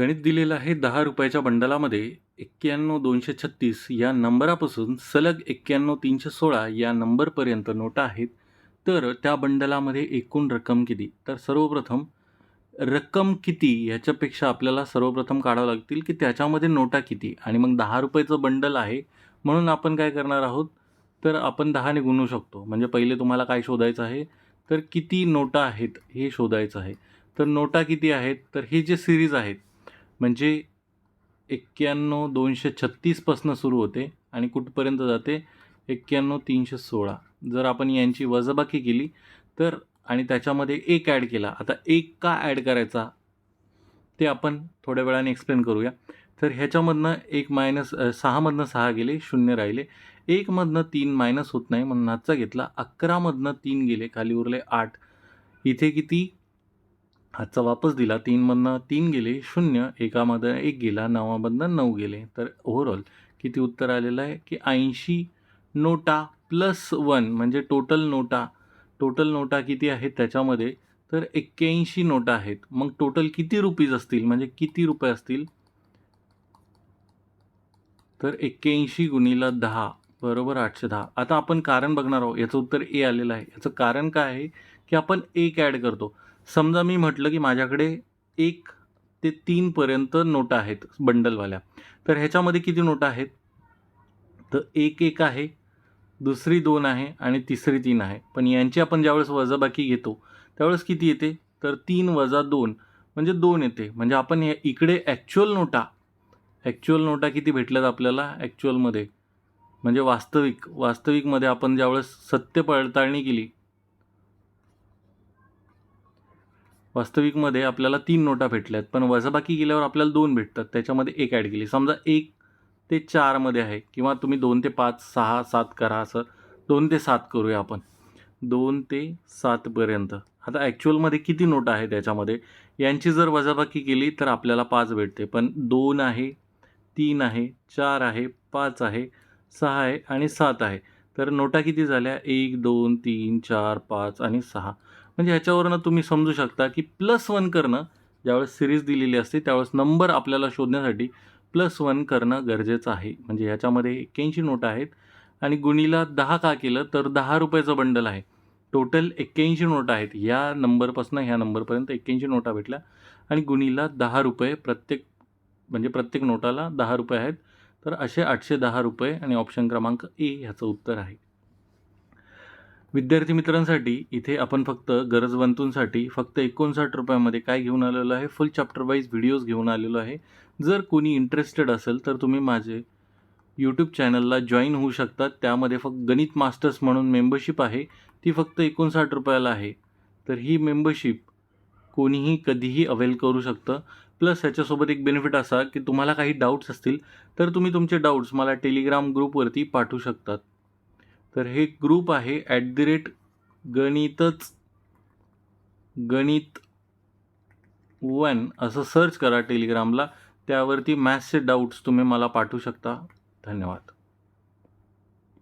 गणित दिलेलं आहे दहा रुपयाच्या बंडलामध्ये एक्क्याण्णव दोनशे छत्तीस या नंबरापासून सलग एक्क्याण्णव तीनशे सोळा या नंबरपर्यंत नोटा आहेत. तर त्या बंडलामध्ये एकूण रक्कम किती? तर सर्वप्रथम रक्कम किती ह्याच्यापेक्षा आपल्याला सर्वप्रथम काढावं लागतील की त्याच्यामध्ये नोटा किती? आणि मग दहा रुपयाचं बंडल आहे म्हणून आपण काय करणार आहोत? तर आपण दहाने गुणू शकतो. म्हणजे पहिले तुम्हाला काय शोधायचं आहे? तर किती नोटा आहेत हे शोधायचं आहे. तर नोटा किती आहेत? तर हे जे सिरीज आहेत म्हणजे एक्क्याण्णव दोनशे छत्तीसपासनं सुरू होते आणि कुठपर्यंत जाते? एक्क्याण्णव तीनशे सोळा. जर आपण यांची वजाबाकी केली तर आणि त्याच्यामध्ये एक ॲड केला आता एक का ॲड करायचा? ते आपण थोड्या वेळाने एक्सप्लेन करूया. तर ह्याच्यामधनं एक मायनस सहामधनं सहा गेले शून्य राहिले. एकमधनं तीन मायनस होत नाही म्हणून हातचा घेतला. अकरामधनं तीन गेले खाली उरले आठ. इथे किती? हातचा वापस दिला. तीनमधनं तीन गेले शून्य. एकामधनं एक गेला नवामधनं नऊ गेले. तर ओव्हरऑल किती उत्तर आलेलं आहे? की ऐंशी नोटा प्लस वन म्हणजे टोटल नोटा. टोटल नोटा किती आहेत त्याच्यामध्ये? तर एक्क्याऐंशी नोटा आहेत. मग टोटल किती रुपीज असतील? म्हणजे किती रुपये असतील? तर एक्क्याऐंशी गुणीला दहा बरोबर आठशे दहा. आता आपण कारण बघणार आहोत. याचं उत्तर ए आलेलं आहे. याचं कारण काय आहे? की आपण एक ॲड करतो. समजा मी म्हटलं की माझ्याकडे एक ते तीनपर्यंत नोटा आहेत बंडलवाल्या. तर ह्याच्यामध्ये किती नोटा आहेत? तर एक एक आहे दुसरी दोन आहे आणि तिसरी तीन आहे. पण यांची आपण ज्यावेळेस वजाबाकी घेतो त्यावेळेस किती येते? तर तीन वजा दोन म्हणजे दोन येते. म्हणजे आपण या इकडे ॲक्च्युअल नोटा ॲक्च्युअल नोटा किती भेटल्यात आपल्याला? ॲक्च्युअलमध्ये म्हणजे वास्तविक वास्तविकमध्ये आपण ज्यावेळेस सत्य पडताळणी केली वास्तविकमध्ये आपल्याला तीन नोटा भेटल्यात पण वजाबाकी केल्यावर आपल्याला दोन भेटतात. त्याच्यामध्ये एक ॲड केली. समजा एक ते चारमध्ये आहे किंवा तुम्ही दोन ते पाच सहा सात करा असं. दोन ते सात करूया आपण. दोन ते सातपर्यंत आता ॲक्च्युअलमध्ये किती नोटा आहे त्याच्यामध्ये यांची जर वजाबाकी केली तर आपल्याला पाच भेटते. पण दोन आहे तीन आहे चार आहे पाच आहे सहा आहे आणि सात आहे. तर नोटा किती झाल्या? एक दोन तीन चार पाच आणि सहा. म्हणजे ह्याच्यावरनं तुम्ही समजू शकता की प्लस वन करणं ज्यावेळेस सिरीज दिलेली असते त्यावेळेस नंबर आपल्याला शोधण्यासाठी प्लस वन करणं गरजेचं आहे. म्हणजे ह्याच्यामध्ये एक्क्याऐंशी नोटा आहेत आणि गुणीला दहा का केलं तर दहा रुपयाचं बंडल आहे. टोटल एक्क्याऐंशी नोटा आहेत. या नंबरपासून ह्या नंबरपर्यंत एक्क्याऐंशी नोटा भेटल्या आणि गुणीला दहा रुपये प्रत्येक म्हणजे प्रत्येक नोटाला दहा रुपये आहेत. तर असे आठशे दहा रुपये आणि ऑप्शन क्रमांक ए ह्याचं उत्तर आहे. विद्यार्थी मित्रांसाठी इथे आपण फक्त गरजवंतूंसाठी फक्त एकोणसाठ रुपयामध्ये काय घेऊन आलेलो आहे? फुल चॅप्टर वाईज व्हिडिओज घेऊन आलेलो आहे. जर कोणी इंटरेस्टेड असेल तर तुम्ही माझे यूट्यूब चॅनलला जॉईन होऊ शकतात. त्यामध्ये फक्त गणित मास्टर्स म्हणून मेंबरशिप आहे. ती फक्त एकोणसाठ रुपयाला आहे. तर ही मेंबरशिप कोणीही कधीही अवेल करू शकतं. प्लस ह्याच्यासोबत एक बेनिफिट असा की तुम्हाला काही डाऊट्स असतील तर तुम्ही तुमचे डाऊट्स मला टेलिग्राम ग्रुपवरती पाठवू शकतात. तर हे ग्रुप आहे ॲट दी रेट गणितच गणित वन असं सर्च करा टेलिग्रामला त्यावरती मॅथ्सचे डाऊट्स तुम्ही मला पाठवू शकता. धन्यवाद.